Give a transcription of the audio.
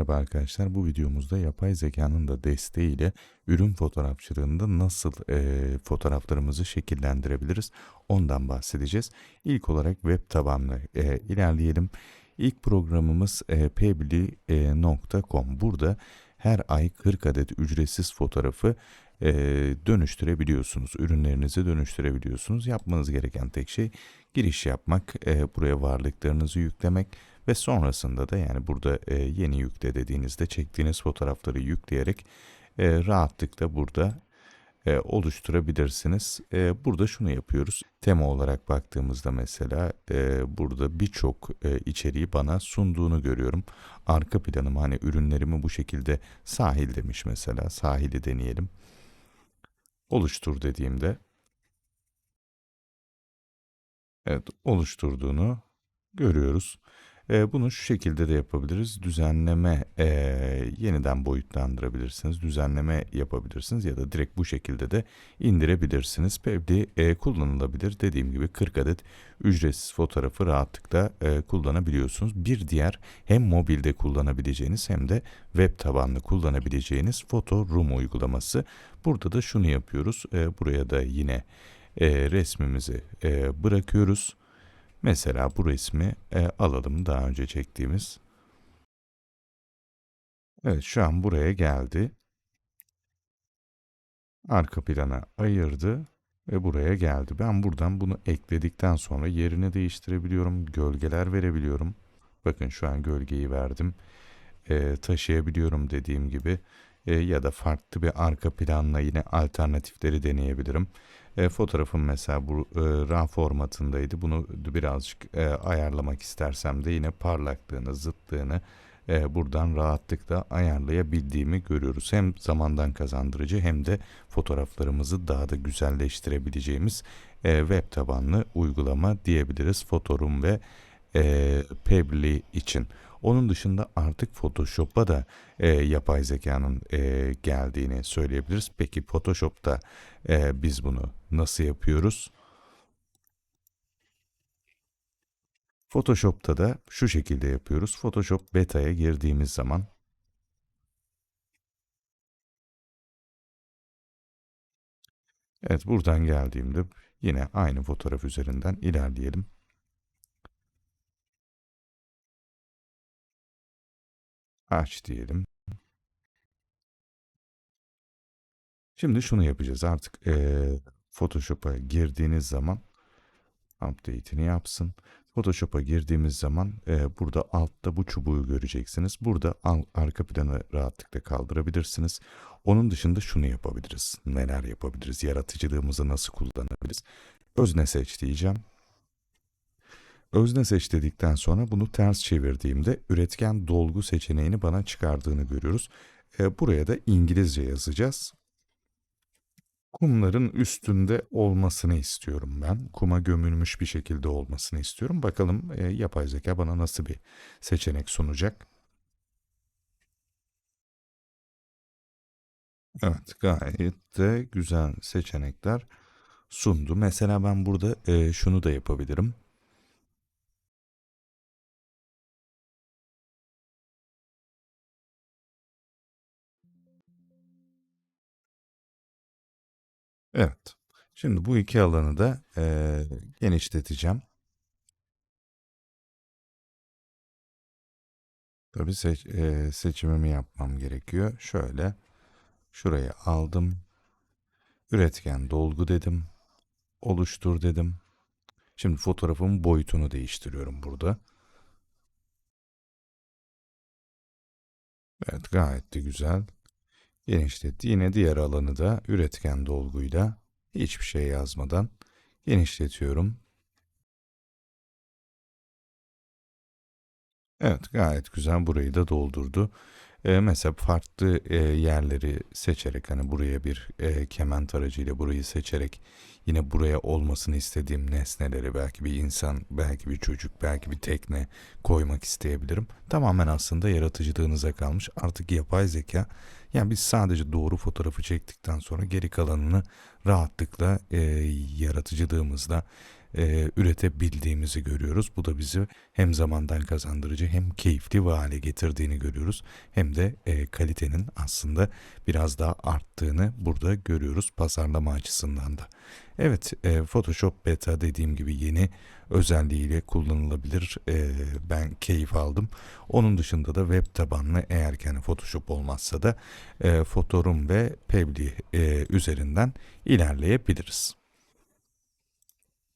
Merhaba arkadaşlar. Bu videomuzda yapay zekanın da desteğiyle ürün fotoğrafçılığında nasıl eee, fotoğraflarımızı şekillendirebiliriz ondan bahsedeceğiz. İlk olarak web tabanlı eee, ilerleyelim. İlk programımız eee pebly.com. Burada her ay 40 adet ücretsiz fotoğrafı eee, dönüştürebiliyorsunuz. Ürünlerinizi dönüştürebiliyorsunuz. Yapmanız gereken tek şey giriş yapmak, eee, buraya varlıklarınızı yüklemek ve sonrasında da yani burada e, yeni yükle dediğinizde çektiğiniz fotoğrafları yükleyerek e, rahatlıkla burada e, oluşturabilirsiniz. E, burada şunu yapıyoruz. Tema olarak baktığımızda mesela e, burada birçok e, içeriği bana sunduğunu görüyorum. Arka planım hani ürünlerimi bu şekilde sahil demiş mesela. Sahili deneyelim. Oluştur dediğimde evet oluşturduğunu görüyoruz. E, bunu şu şekilde de yapabiliriz. Düzenleme e, yeniden boyutlandırabilirsiniz. Düzenleme yapabilirsiniz ya da direkt bu şekilde de indirebilirsiniz. Pebli e, kullanılabilir. Dediğim gibi 40 adet ücretsiz fotoğrafı rahatlıkla e, kullanabiliyorsunuz. Bir diğer hem mobilde kullanabileceğiniz hem de web tabanlı kullanabileceğiniz Photo Room uygulaması. Burada da şunu yapıyoruz. E, buraya da yine e, resmimizi e, bırakıyoruz. Mesela bu resmi e, alalım daha önce çektiğimiz. Evet şu an buraya geldi. Arka plana ayırdı ve buraya geldi. Ben buradan bunu ekledikten sonra yerini değiştirebiliyorum. Gölgeler verebiliyorum. Bakın şu an gölgeyi verdim. E, taşıyabiliyorum dediğim gibi. E, ya da farklı bir arka planla yine alternatifleri deneyebilirim. E, fotoğrafım mesela bu e, RAW formatındaydı. Bunu birazcık e, ayarlamak istersem de yine parlaklığını, zıtlığını e, buradan rahatlıkla ayarlayabildiğimi görüyoruz. Hem zamandan kazandırıcı hem de fotoğraflarımızı daha da güzelleştirebileceğimiz e, web tabanlı uygulama diyebiliriz. Fotorum ve e, Pebble için. Onun dışında artık Photoshop'a da e, yapay zekanın e, geldiğini söyleyebiliriz. Peki Photoshop'ta e, biz bunu nasıl yapıyoruz? Photoshop'ta da şu şekilde yapıyoruz. Photoshop beta'ya girdiğimiz zaman Evet buradan geldiğimde yine aynı fotoğraf üzerinden ilerleyelim. Aç diyelim. Şimdi şunu yapacağız. Artık e, Photoshop'a girdiğiniz zaman update'ini yapsın. Photoshop'a girdiğimiz zaman e, burada altta bu çubuğu göreceksiniz. Burada al, arka planı rahatlıkla kaldırabilirsiniz. Onun dışında şunu yapabiliriz. Neler yapabiliriz? Yaratıcılığımızı nasıl kullanabiliriz? Özne seç diyeceğim. Özne seç dedikten sonra bunu ters çevirdiğimde üretken dolgu seçeneğini bana çıkardığını görüyoruz. E, buraya da İngilizce yazacağız. Kumların üstünde olmasını istiyorum ben. Kuma gömülmüş bir şekilde olmasını istiyorum. Bakalım e, yapay zeka bana nasıl bir seçenek sunacak. Evet gayet de güzel seçenekler sundu. Mesela ben burada e, şunu da yapabilirim. Evet. Şimdi bu iki alanı da eee, genişleteceğim. Tabii seç, eee, seçimimi yapmam gerekiyor. Şöyle şuraya aldım. Üretken dolgu dedim. Oluştur dedim. Şimdi fotoğrafın boyutunu değiştiriyorum burada. Evet gayet de güzel. Genişletti. Yine diğer alanı da üretken dolguyla hiçbir şey yazmadan genişletiyorum. Evet gayet güzel burayı da doldurdu. Ee, mesela farklı e, yerleri seçerek hani buraya bir e, kemen taracıyla burayı seçerek yine buraya olmasını istediğim nesneleri belki bir insan, belki bir çocuk, belki bir tekne koymak isteyebilirim. Tamamen aslında yaratıcılığınıza kalmış. Artık yapay zeka yani biz sadece doğru fotoğrafı çektikten sonra geri kalanını rahatlıkla e, yaratıcılığımızla e, üretebildiğimizi görüyoruz. Bu da bizi hem zamandan kazandırıcı hem keyifli bir hale getirdiğini görüyoruz. Hem de e, kalitenin aslında biraz daha arttığını burada görüyoruz pazarlama açısından da. Evet, e, Photoshop Beta dediğim gibi yeni özelliğiyle kullanılabilir. E, ben keyif aldım. Onun dışında da web tabanlı eğer ki hani Photoshop olmazsa da e, Fotorum ve Pebble e, üzerinden ilerleyebiliriz.